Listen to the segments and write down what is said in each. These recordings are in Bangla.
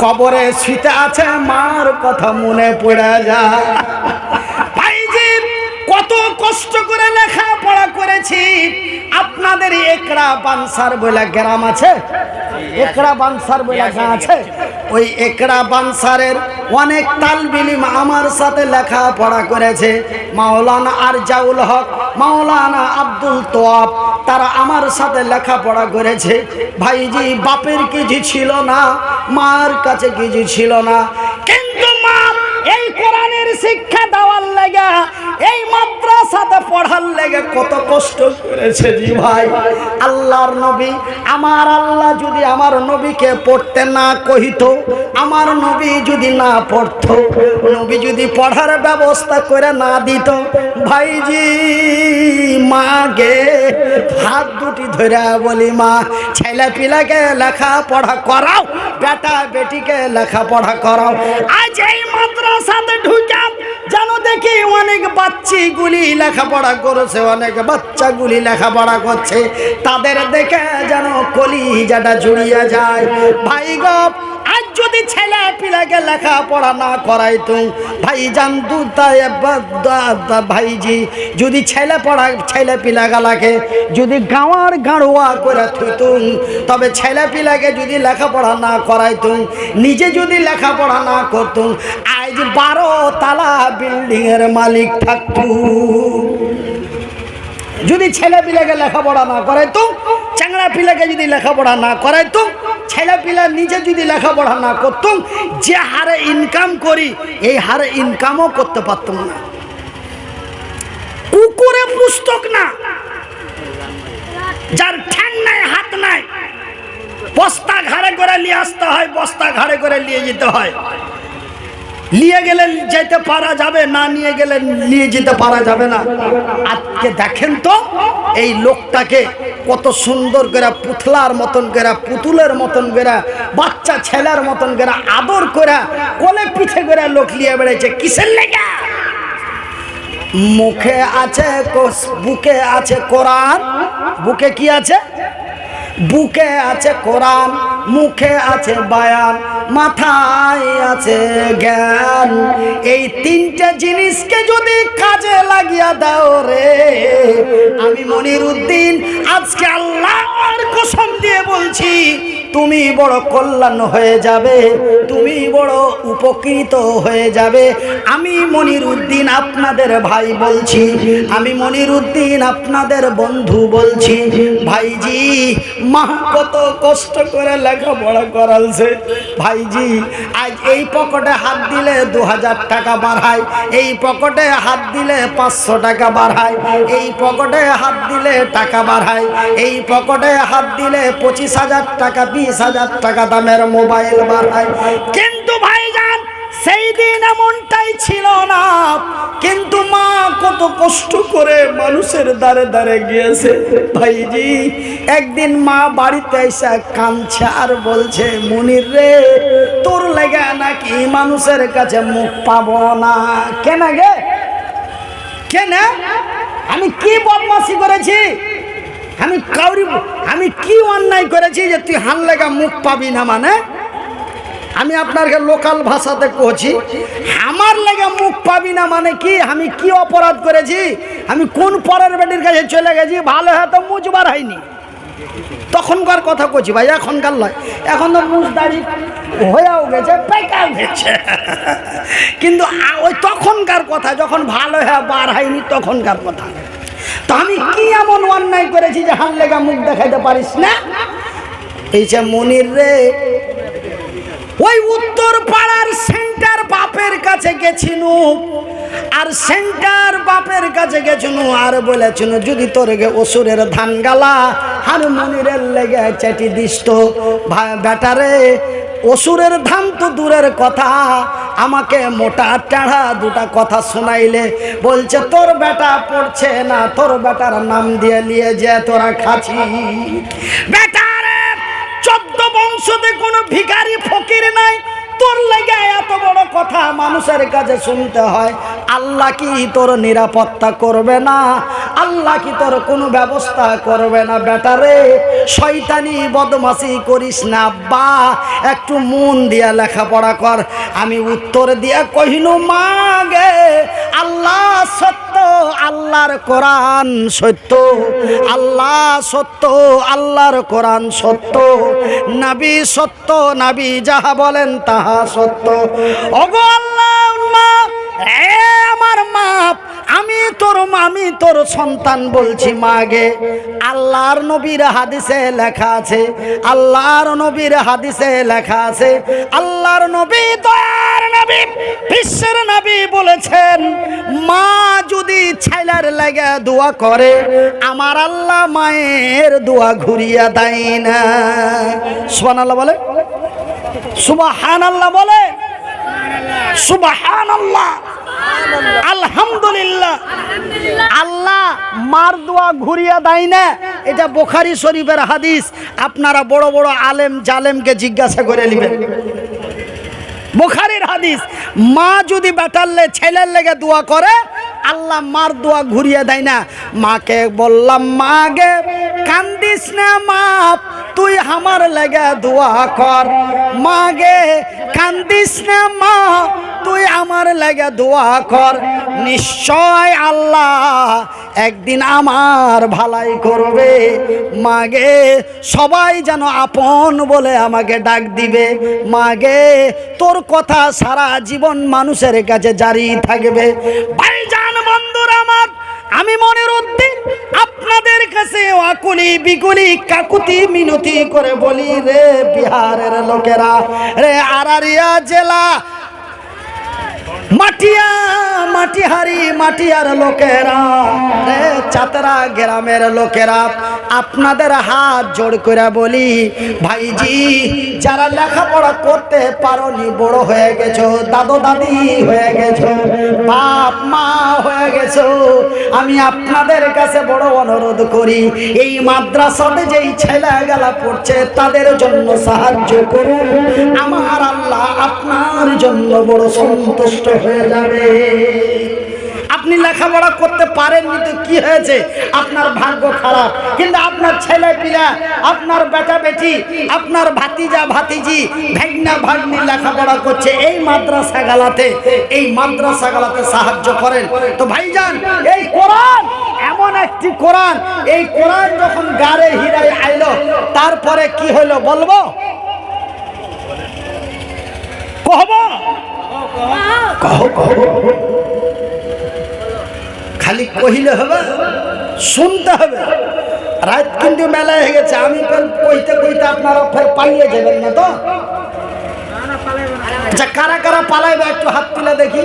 কবরে শীতে আছে মার কথা মনে পড়ে যায়। কত কষ্ট করে লেখাপড়া করেছি আপনাদের একরা বানসার বলে গ্রাম আছে? একরা বানসার বলে গাঁ আছে? ওই একরা বানসারের অনেক তালবিলিম আমার সাথে লেখাপড়া করেছে। মাওলানা আর জাউল হক, মাওলানা আব্দুল তোয়াব, তারা আমার সাথে লেখাপড়া করেছে। ভাইজি, বাপের কিছু ছিল না, মার কাছে কিছু ছিল না। এই কোরআনের শিক্ষা দেওয়ার লেগে, এই মাদ্রাসাতে পড়ার লেগে কত কষ্ট করেছে জি ভাই। আল্লাহর নবী, আমার আল্লাহ যদি আমার নবীকে পড়তে না কহিত, আমার নবী যদি না পড়তো, নবী যদি পড়ার ব্যবস্থা করে না দিত, ভাইজি মা গে হাত দুটি ধরে বলি, মা ছেলে পিলাকে লেখা পড়া করাও, বেটা বেটিকে লেখা পড়া করাও। আজ এই মাদ্রাসাতে ঢুকাম যেন দেখি অনেক বাচ্চিগুলি লেখাপড়া করেছে, অনেক বাচ্চাগুলি লেখাপড়া করছে। তাদের দেখে যেন কলিজাটা জুড়িয়ে যায়। ভাই গো আজ যদি ছেলে পিলাকে লেখাপড়া না করাইতো ভাই জান ভাইজি, যদি ছেলে পড়া, ছেলে পিলাগালাকে যদি গাঁয়ার গাঁড়ুয়া করে থুইতুম তবে ছেলে পিলাকে যদি লেখাপড়া না করাইতুম নিজে যদি লেখাপড়া না করতুম আজ বারো তালা বিল্ডিং এর মালিক থাকতু। যদি ছেলে পিলাকে লেখাপড়া না করাইতো, চ্যাংড়া পিলাকে যদি লেখাপড়া না করাইতো ছেলে পিলা নিজে যদি লেখাপড়া না করতুম, যে হারে ইনকাম করি, এই হারে ইনকামও করতে পারতাম না। কুকুরে পুস্তক না, যার ঠ্যাং নাই, হাত নাই বস্তা ঘাড়ে করে নিয়ে আসতে হয় বস্তা ঘাড়ে করে নিয়ে যেতে হয়। নিয়ে গেলে যেতে পারা যাবে, না নিয়ে গেলে নিয়ে যেতে পারা যাবে না। আজকে দেখেন তো, এই লোকটাকে কত সুন্দর করে পুতলার মতন করে, পুতুলের মতন করে, বাচ্চা ছেলের মতন করে আদর করে, কোলে পিঠে করে লোক নিয়ে বেড়েছে কিসের লেগা? মুখে আছে বুকে আছে কোরআন। বুকে কি আছে? বুকে আছে কোরআন, মুখে আছে বায়ান। মাথায় আছে জ্ঞান। এই তিনটা জিনিসকে যদি কাজে লাগিয়া দাও রে, আমি মনির উদ্দিন আজকে আল্লাহর কসম দিয়ে বলছি তুমি বড় কল্যাণ হয়ে যাবে, তুমি বড় উপকৃত হয়ে যাবে। আমি মনির উদ্দিন আপনাদের ভাই বলছি, আমি মনির উদ্দিন আপনাদের বন্ধু বলছি। ভাইজি, মা কত কষ্ট করে লেখাপড়া করালছে। ভাইজি, আজ এই পকেটে হাত দিলে দু হাজার টাকা বাড়ায়, এই পকেটে হাত দিলে পাঁচশো টাকা বাড়ায়, এই পকেটে হাত দিলে টাকা বাড়ায়, এই পকেটে হাত দিলে পঁচিশ হাজার টাকা বিশ হাজার টাকা দামের মোবাইল বাড়ায়। কিন্তু ভাইজান সেই দিন এমনটাই ছিল না। কিন্তু মা কত কষ্ট করে মানুষের দ্বারে দ্বারে গিয়েছে। ভাইজি একদিন মা বাড়িতে এসে কাঁদছে আর বলছে মনির রে তোর লেগে নাকি মানুষের কাছে মুখ পাবো না। কেন গে? কেন? আমি কি বদমাসি করেছি? আমি কাউরি আমি কি অন্যায় করেছি যে তুই হান লেগা মুখ পাবি না মানে? আমি আপনাকে লোকাল ভাষাতে কছি আমার লেগে মুখ পাবি না মানে কি? আমি কি অপরাধ করেছি? আমি কোন পরের বেটির কাছে চলে গেছি? ভালো হয়তো মুজবার হয়নি। তখনকার কথা কছি ভাই, এখনকার নয় এখন তো মুখ দাড়ি হয়েও গেছে, পেকাও গেছে। কিন্তু ওই তখনকার কথা, যখন ভালো হয়ে, বার হয়নি তখনকার কথা। তো আমি কি এমন অন্যায় করেছি যে হান লেগা মুখ দেখাইতে পারিস না? এই যে মনির রে, ওই উত্তর পাড়ার সেন্টার বাপের কাছে গেছিনু, আর সেন্টার বাপের কাছে গেছিনু আর বলেছিনু, যদি তোর অসুরের ধান গালা হারমোনিরের লেগে চেটি দিস তো ভা- বেটারে অসুরের ধান তো দূরের কথা আমাকে মোটা টাড়া দুটা কথা শোনাইলে বলছে, তোর বেটা পড়ছে না, তোর বেটার নাম দিয়ে নিয়ে যে, তোরা খাচ্ছি। বেটারে চোদ্দ বংশতে কোনো ভিখারি ফকির নাই তোর লেগে এত বড় কথা মানুষের কাছে শুনতে হয়। আল্লাহ কি তোর নিরাপত্তা করবে না? আল্লাহ কি তোর কোনো ব্যবস্থা করবে না? বেটারে শয়তানি বদমাসি করিস না বা একটু মন দিয়া লেখাপড়া কর। আমি উত্তর দিয়া কহিল মাগে আল্লাহ সত্য আল্লাহর কোরআন সত্য, আল্লাহ সত্য, আল্লাহর কোরআন সত্য, নাবি সত্য, নাবি যাহা বলেন তাহা সত্য। ওগো আল্লাহ আমার মা আমি তোর আমি তোর সন্তান বলছি মাগে। আল্লাহর নবীর হাদিসে লেখা আছে, আল্লাহর নবীর হাদিসে লেখা আছে, আল্লাহর নবী দয়ার নবী, বিশ্বের নবী বলেছেন, মা যদি ছেলের লেগে দোয়া করে, আমার আল্লাহ মায়ের দোয়া ঘুরিয়া দেয় না। সুবান আল্লাহ বলে? সুবাহান আল্লাহ বলে? সুবাহান আল্লাহ আলহামদুলিল্লাহ। আল্লাহ মার দোয়া ঘুরিয়া দেয় না। এটা বোখারি শরীফের হাদিস। আপনারা বড় বড় আলেম জালেমকে জিজ্ঞাসা করে নেবেন। বোখারির হাদিস মা যদি বেটারলে ছেলের লেগে দোয়া করে আল্লাহ মার দোয়া ঘুরিয়ে দেয় না। মাকে বললাম মাগে কান্দিস না মাপ তুই আমার লেগে দোয়া কর। মাগে কান্দিস না মা তুই আমার লেগে দোয়া কর। নিশ্চয় আল্লাহ একদিন আমার ভালাই করবে। মাগে সবাই যেন আপন বলে আমাকে ডাক দিবে। মাগে তোর কথা সারা জীবন মানুষের কাছে জারি থাকবে। ভাইজান বন্ধুরা আমার, আমি মনের উদ্দিন, আপনাদের কাছে অকুলি বিকুলি কাকুতি মিনতি করে বলি রে বিহারের লোকেরা। রে আরারিয়া জেলা All মাটিয়া মাটিহারি মাটিয়ার লোকেরা। রে চাতরা গ্রামের লোকেরা, আপনাদের হাত জোড় করে বলি, ভাইজি, যারা লেখাপড়া করতে পারোনি, বড় হয়ে গেছো, দাদু দাদি হয়ে গেছো, বাপ মা হয়ে গেছো, আমি আপনাদের কাছে বড় অনুরোধ করি, এই মাদ্রাসাতে যেই ছেলেগুলা পড়ছে, তাদের জন্য সাহায্য করুন। আমার আল্লাহ আপনার জন্য বড় সন্তুষ্ট হয়ে যাবে। আপনি লেখাপড়া করতে পারেননি তো কি হয়েছে? আপনার ভাগ্য খারাপ। কিন্তু আপনার ছেলে পিলা আপনার বেটা বেটি আপনার ভাতিজা, ভাতিজি, ভাগনা, ভাগ্নি লেখাপড়া করছে এই মাদ্রাসা গালাতে। এই মাদ্রাসা গালাতে সাহায্য করেন। তো ভাইজান, এই কোরআন, এমন একটি কোরআন। এই কোরআন যখন গাড়ে হিরায় আইলো, তারপরে কি হলো বলব? কহব? খালি কহিলে হবে, শুনতে হবে। রাত কিন্তু মেলা হয়ে গেছে, আমি কইতে কইতে আপনারা ফের পালিয়ে যাবেন না তো? আচ্ছা কারা কারা পালাইবে একটু হাত তুলে দেখি।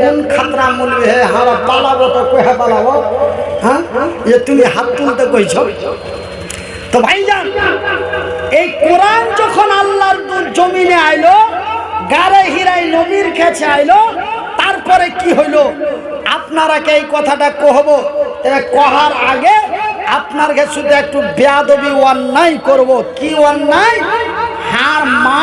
কোন খাতরা হে? হারা হ্যাঁ? তুমি তুলতে কইছ? তো ভাইজান, এই যখন আল্লাহর দু- জমিনে আইলো গারে হিরাই নবীর কাছে আইলো তারপরে কি হইল? আপনারা কে এই কথাটা কহব? তবে কহার আগে আপনার কাছে শুধু একটু বেয়াদবি অন্যায় করব। কি অন্যায়? হার মা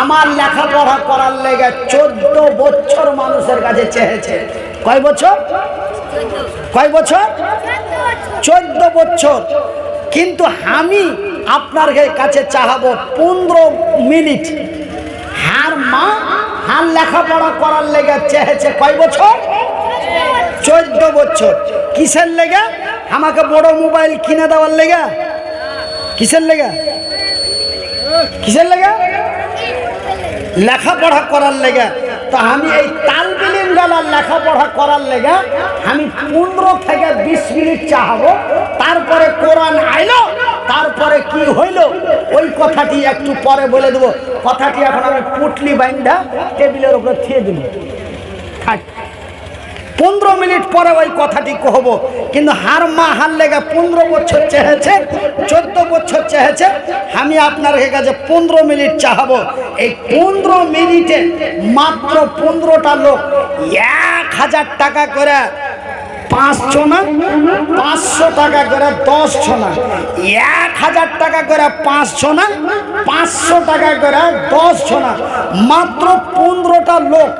আমার লেখাপড়া করার লেগে চোদ্দ বছর মানুষের কাছে চেয়েছে। কয় বছর? কয় বছর? চোদ্দ বছর। কিন্তু আমি আপনার কাছে চাহাবো পনেরো মিনিট। হার মা, হার লেখাপড়া করার লেগে চেয়েছে কয় বছর? চোদ্দ বছর। কিসের লেগে? আমাকে বড় মোবাইল কিনে দেওয়ার লেগে? কিসের লেগে? কিসের লেগে? লেখাপড়া করার লেগে। তো আমি এই তালবিলিম গেলার লেখাপড়া করার লেগে আমি পনেরো থেকে বিশ মিনিট চাহাবো, তারপরে কোরআন আইলো তারপরে কি হইল? ওই কথাটি একটু পরে বলে দেবো। কথাটি এখন আমি পুটলি বাইন্দা টেবিলের উপরে থিয়ে থাক পনেরো মিনিট পরে ওই কথাটি কহব। কিন্তু হার মা হার লেগে পনেরো বছর চেয়েছে, চোদ্দ বছর চেয়েছে। আমি আপনার কাছে পনেরো মিনিট চাহাবো। এই পনেরো মিনিটে মাত্র পনেরোটা লোক এক হাজার টাকা করে পাঁচশো না? পাঁচশো টাকা করে দশশো না। এক হাজার টাকা করে পাঁচশো না? পাঁচশো টাকা করে দশশো না। মাত্র পনেরোটা লোক।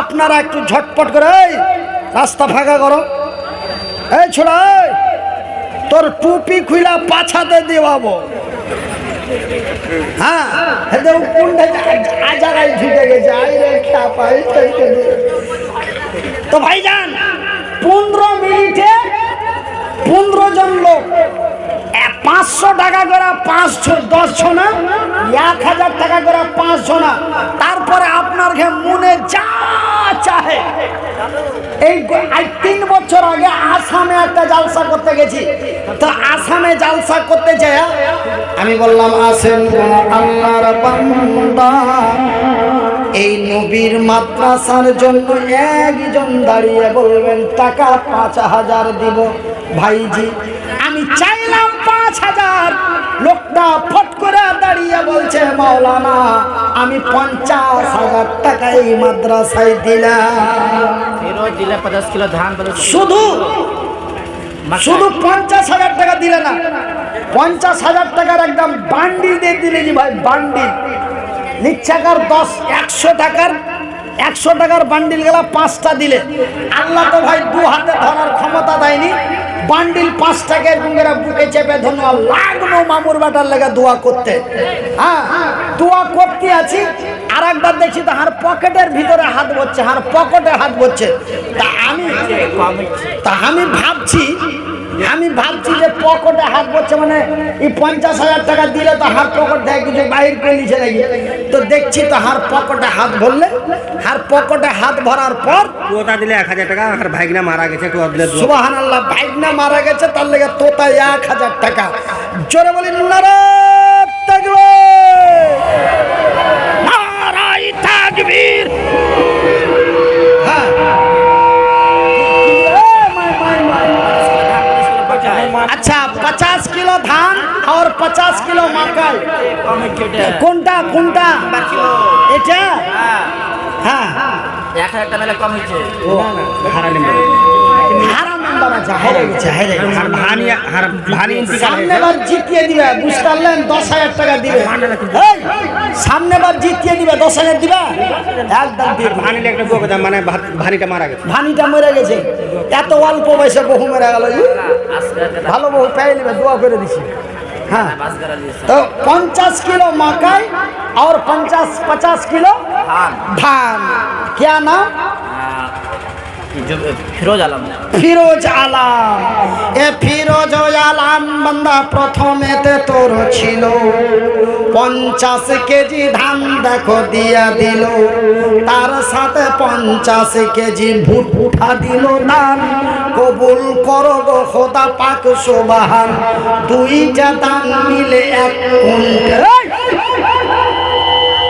আপনারা একটু ঝটপট করে, এই, রাস্তা ফাঁকা করো। এই ছোড়া তোর টুপি খুইলা পাছাতে দেওয়াবো হ্যাঁ জায়গায় ঢুকে গেছে। তো ভাইজান পনেরো মিনিটে পনেরো জন লোক। পাঁচশো টাকা করে পাঁচ দশ ছনা, এক হাজার টাকা করে পাঁচ ছনা। তারপরে আপনার ঘে মনে যা চাহে। এই তিন বছর আগে আসামে একটা জালসা করতে গেছি। তো আসামে জালসা করতে যায় আমি বললাম, আসেন আল্লাহর এই নবীর মাদ্রাসার জন্য একজন দাঁড়িয়ে বলবেন টাকা পাঁচ হাজার দিব। ভাইজি আমি চাইলাম পাঁচ হাজার। লোকটা ফট করে দাঁড়িয়ে বলছে মাওলানা আমি পঞ্চাশ হাজার টাকা এই মাদ্রাসায় দিলাম। দিলে পঞ্চাশ কিলো ধান শুধু শুধু পঞ্চাশ হাজার টাকা দিলে না। পঞ্চাশ হাজার টাকার একদম বান্ডিল দিয়ে দিলে ভাই বান্ডিল। নিচ্ছাকার দশ, একশো টাকার একশো টাকার বান্ডিল গেলা পাঁচটা দিলে। আল্লাহ তো ভাই দু হাতে ধরার ক্ষমতা দেয়নি। বান্ডিল পাঁচ টাকা এরকম করে বুকে চেপে ধন্যবাদ লাগল মামুর বাটার লেগে দোয়া করতে। হ্যাঁ দোয়া করতে আছি। আর একবার দেখছি তো হার পকেটের ভিতরে হাত বচ্ছে হার পকেটে হাত বচ্ছে তা আমি তা আমি ভাবছি আমি ভাবছি যে পকেটে হাত পড়ছে মানে এই পঞ্চাশ হাজার টাকা দিলে তো হাত পকেট দেয় কিছু বাহির করে নিচে নাকি? তো দেখছি তো হার পকেটে হাত ভরলে হার পকেটে হাত ভরার পর তোতা দিলে এক হাজার টাকা আর ভাইগনা মারা গেছে সুবাহান আল্লাহ ভাইগনা মারা গেছে তার লেগে তোতা এক হাজার টাকা। জোরে বলি নারায়! গেছে আর ভানি আর ভানি ইন্তিকাল সামনে বার জিতিয়ে দিবে বুঝতে দশ হাজার টাকা দিবে। সামনে বার জিতিয়ে দিবে দশ হাজার দিবে? একদম ভানিলে একটা মানে ভানিটা মারা গেছে। ভানিটা মরে গেছে। এত অল্প বয়সে বহু মেরে গেল। ভালো বহু পেয়ে নেবে দোয়া করে দিছি হ্যাঁ বাস করা দিয়েছে तो पचास किलो मकई और पचास पचास किलो ধান धान क्या नाम আহ, जो- ফিরোজ আলম ফিরোজ আলাম এ ফিরোজ আলাম বান্দা প্রথমেতে তোর ছিল পঞ্চাশ কেজি ধান দেখো দিয়া দিল তার সাথে পঞ্চাশ কেজি ভুট্টা দিল দান কবুল করো গো খোদা পাক সোবাহান দুইটা দান মিলে এক কুইন্টাল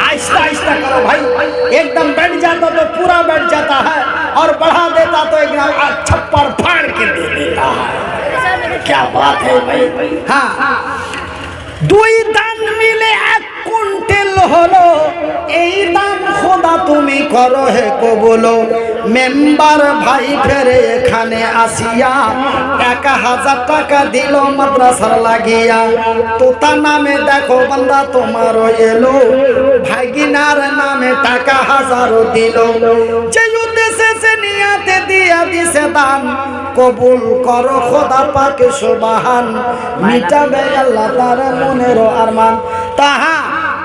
आहिस्ता आहिस्ता करो भाई एकदम बैठ जाता तो पूरा बैठ जाता है और बढ़ा देता तो एकदम आज छप्पर फाड़ के दे देता है क्या बात है भाई हाँ দুই দান মিলে কুইন্টেল হলো। এই দান খোদা তুমি করো হে কবুলো। মেম্বার ভাই ফেরে এখানে আসিয়া এক হাজার টাকা দিল মাদ্রাসার লাগিয়া। তোতা নামে দেখো বান্দা তোমারও এলো। ভাগিনার নামে টাকা হাজারও দিল। যে উদ্দেশ্যে সে নিয়াতে দিয়া দিছে দান, কবুল করো খোদা পাকে সুবাহান। মিটাবে আল্লাহ তার মনেরও আরমান। তাহা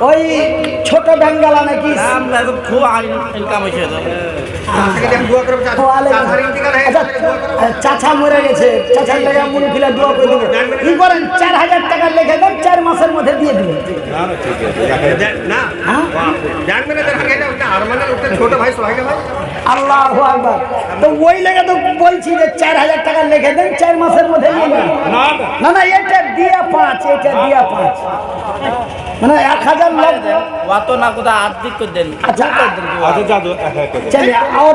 ওই ছোট ব্যাংক গালা নাকি চাচা আচ্ছা, চাচা মরে গেছে। চাচার লেগে মুড়ি ফিলে দোয়া করে দেবে। কি করেন চার হাজার টাকা লেখে দেন চার মাসের মধ্যে দিয়ে দিবেন না হ্যাঁ? মানে ওটা ছোট ভাই সোহাগে ভাই। আল্লাহ আকবার। তো ওই লেগে তো বলছি যে চার হাজার টাকা লেখে দেন চার মাসের মধ্যে দিয়ে না না এটা দিয়া পাঁচ এটা দিয়া পাঁচ। মানে এক হাজার লোক অত না কোথাও আর্থিক করে দেন আচ্ছা আচ্ছা আর